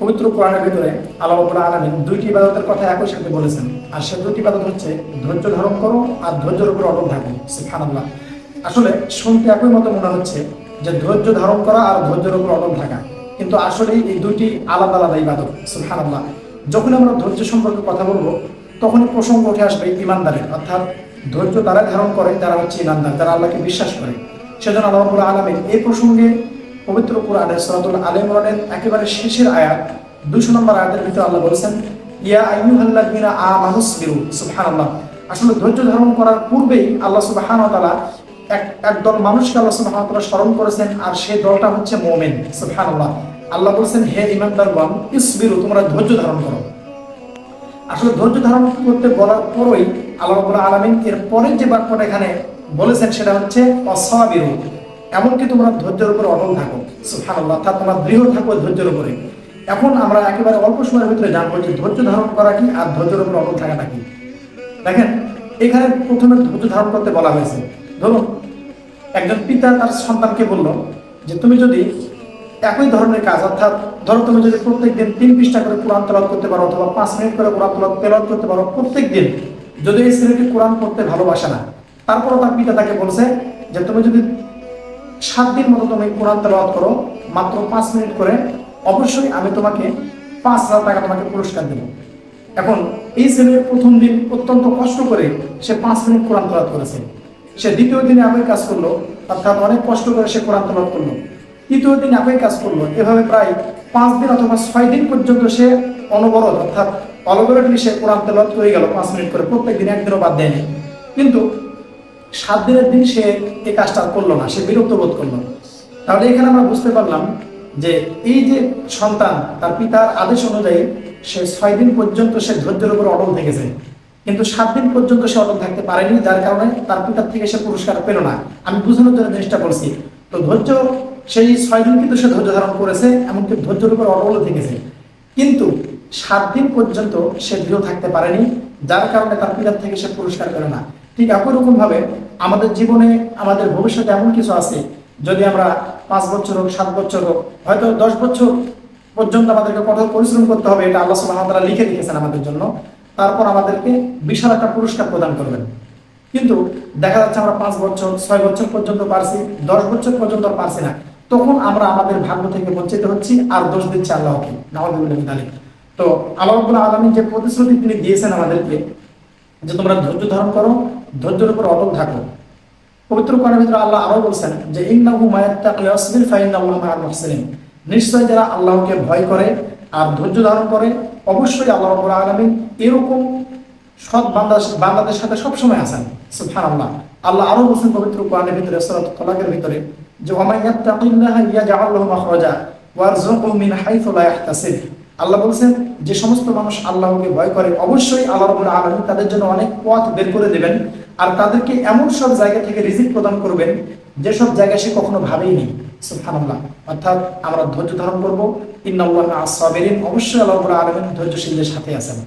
পবিত্র কোরআনের ভিতরে আল্লাহ রাব্বুল আলামিন দুইটি ইবাদতের কথা একই সাথে বলেছেন। আর সে দুইটি ইবাদত হচ্ছে ধৈর্য ধারণ করো আর ধৈর্যের উপর অটল থাকো। সুবহানাল্লাহ। আসলে শুনতে একই মতো মনে হচ্ছে যে ধৈর্য ধারণ করা আর ধৈর্যের উপর অটল থাকা। কিন্তু আসলে এই দুইটি আলাদা আলাদা ইবাদত। সুবহানাল্লাহ। যখন আমরা ধৈর্য সম্পর্কে কথা বলব, তখনই প্রসঙ্গ উঠে আসবে ইমানদারের। অর্থাৎ ধৈর্য তারা ধারণ করে যারা হচ্ছে ইমানদার, যারা আল্লাহকে বিশ্বাস করে। সেজন্য আল্লাহ রাব্বুল আলামিন এই প্রসঙ্গে পবিত্র কোরআনের সূরাতুল আলে ইমরানের একেবারে শেষের আয়াত, দুশো নম্বর আয়াতের ভিতরে আল্লাহ বলেছেন, ইয়া আইয়ুহাল্লাযীনা আমানুসবিরু সুবহানাল্লাহ। আসলে ধৈর্য ধারণ করার পূর্বেই আল্লাহ সুবহানাহু ওয়া এক, একদল মানুষকে আল্লাহ সুবহানাহু ওয়া স্মরণ করেছেন, আর সেই দলটা হচ্ছে মুমিন, সুবহানাল্লাহ। আল্লাহ বলেছেন, হে ইমানদারগণ, ইসবিরু, তোমরা ধৈর্য ধারণ করো। আসলে ধৈর্য ধারণ করতে বলার পরই আল্লাহ রাব্বুল আলামিন এর পরের যে বাক্যটা এখানে বলেছেন, সেটা হচ্ছে, অসাবিরু এমনকি তোমরা ধৈর্যের উপর অটল থাকো। সুবহানাল্লাহ, অর্থাৎ তোমরা দৃঢ় থাকো ধৈর্যের উপরে। এখন আমরা একেবারে অল্প সময়ের ভিতরে জানব যে ধৈর্য ধারণ করা কি আর ধৈর্যের উপর অটল থাকাটা কি। দেখেন, এখানে প্রথমে ধৈর্য ধারণ করতে বলা হয়েছে। ধরুন, একজন পিতা তার সন্তানকে বলল যে, তুমি যদি একই ধরনের কাজ, অর্থাৎ ধরো তুমি যদি প্রত্যেক দিন তিন পৃষ্ঠা করে কোরআন তেলাওয়াত করতে পারো অথবা পাঁচ মিনিট করে কোরআন তেলাওয়াত করতে পারো প্রত্যেক দিন যদি এই ছেলেটি কোরআন পড়তে ভালোবাসে না, তারপরও তার পিতা তাকে বলছে যে, তুমি যদি সাত দিন মতো তুমি কোরআন তেলাওয়াত করো, মাত্র পাঁচ মিনিট করে অবশ্যই আমি তোমাকে পাঁচ হাজার টাকা তোমাকে পুরস্কার দেবো। এখন এই ছেলে প্রথম দিন অত্যন্ত কষ্ট করে সে পাঁচ মিনিট কোরআন তেলাওয়াত করেছে। সে দ্বিতীয় দিনে আবার কাজ করল, অর্থাৎ অনেক কষ্ট করে সে কোরআন তেলাওয়াত করল। তৃতীয় দিন একই কাজ করল, এভাবে প্রায় পাঁচ দিন অথবা ছয় দিন পর্যন্ত সে অনবরত, অর্থাৎ অলবরটলি সে কোরআন তেলাওয়াত করে গেল পাঁচ মিনিট করে প্রত্যেক দিন একদিনও বাদ দেয়নি। কিন্তু সাত দিনের দিন সে এই কাজটা করল না, সে বিরক্ত বোধ করল। তাহলে এখানে আমরা বুঝতে পারলাম যে এই যে সন্তান, তার পিতার আদেশ অনুযায়ী সে ছয় দিন পর্যন্ত সে ধৈর্যের উপর অটল থেকেছে। কিন্তু সাত দিন পর্যন্ত সে অটল থাকতে পারেনি, যার কারণে তার পিতার থেকে সে পুরস্কার পেল না। আমি বোঝানোর জন্য জিনিসটা বলছি, তো ধৈর্য, সেই ছয় দিন কিন্তু সে ধৈর্য ধারণ করেছে, এমনকি ধৈর্যের উপর অটল থেকেছে। কিন্তু সাত দিন পর্যন্ত সে দৃঢ় থাকতে পারেনি, যার কারণে তার পিতার থেকে সে পুরস্কার পেল না। ঠিক একই রকম ভাবে আমাদের জীবনে, আমাদের ভবিষ্যতে এমন কিছু আছে, যদি আমরা পাঁচ বছর হোক, সাত বছর হোক, হয়তো দশ বছর পর্যন্ত আমাদেরকে কঠোর পরিশ্রম করতে হবে, এটা আল্লাহ ওয়া তাআলা লিখে রেখেছেন আমাদের জন্য। তারপর আমাদেরকে বিশাল একটা পুরস্কার প্রদান করবেন। কিন্তু দেখা যাচ্ছে আমরা পাঁচ বছর, ছয় বছর পর্যন্ত পারছি, দশ বছর পর্যন্ত পারছি না। তখন আমরা আমাদের ভাগ্য থেকে বঞ্চিত হচ্ছি আর দোষ দিচ্ছি আল্লাহকে। নামাজ তো আল্লাহ আলামিন যে প্রতিশ্রুতি তিনি দিয়েছেন আমাদেরকে যে তোমরা ধৈর্য ধারণ করো, ধৈর্যের উপর অটল থাকো। পবিত্র কোরআনের ভিতরে আল্লাহ আরও বলছেন যে, ইন্নাহু মায়াত্তাকি ফাইন্নাল্লাহা মাআল মুহসিনিন। নিশ্চয় যারা আল্লাহকে ভয় করে আর ধৈর্য ধারণ করে, অবশ্যই আল্লাহ রাব্বুল আলামিন এরকম সৎ বান্দা বান্দাদের সাথে সবসময় আছেন। সুবহানাল্লাহ। আল্লাহ আরও বলছেন পবিত্র কোরআনের ভিতরে তালাকের ভিতরে যে ওয়ামাইয়াত্তাকিল্লাহা ইয়াজআল লাহু মাখরাজা মিন লা আল্লাহ বলছেন, যে সমস্ত মানুষ আল্লাহকে ভয় করে, অবশ্যই আল্লাহ রবুল আলমী তাদের জন্য অনেক পথ বের করে দেবেন আর তাদেরকে এমন সব জায়গা থেকে রিজিক প্রদান করবেন যেসব জায়গায় সে কখনো ভাবেইনি অর্থাৎ আমরা ধৈর্য ধারণ করব। ইন্নাল্লাহ আস-সাবিরিন। অবশ্যই আল্লাহ রবুল আলমিন ধৈর্যশীলদের সাথে আছেন।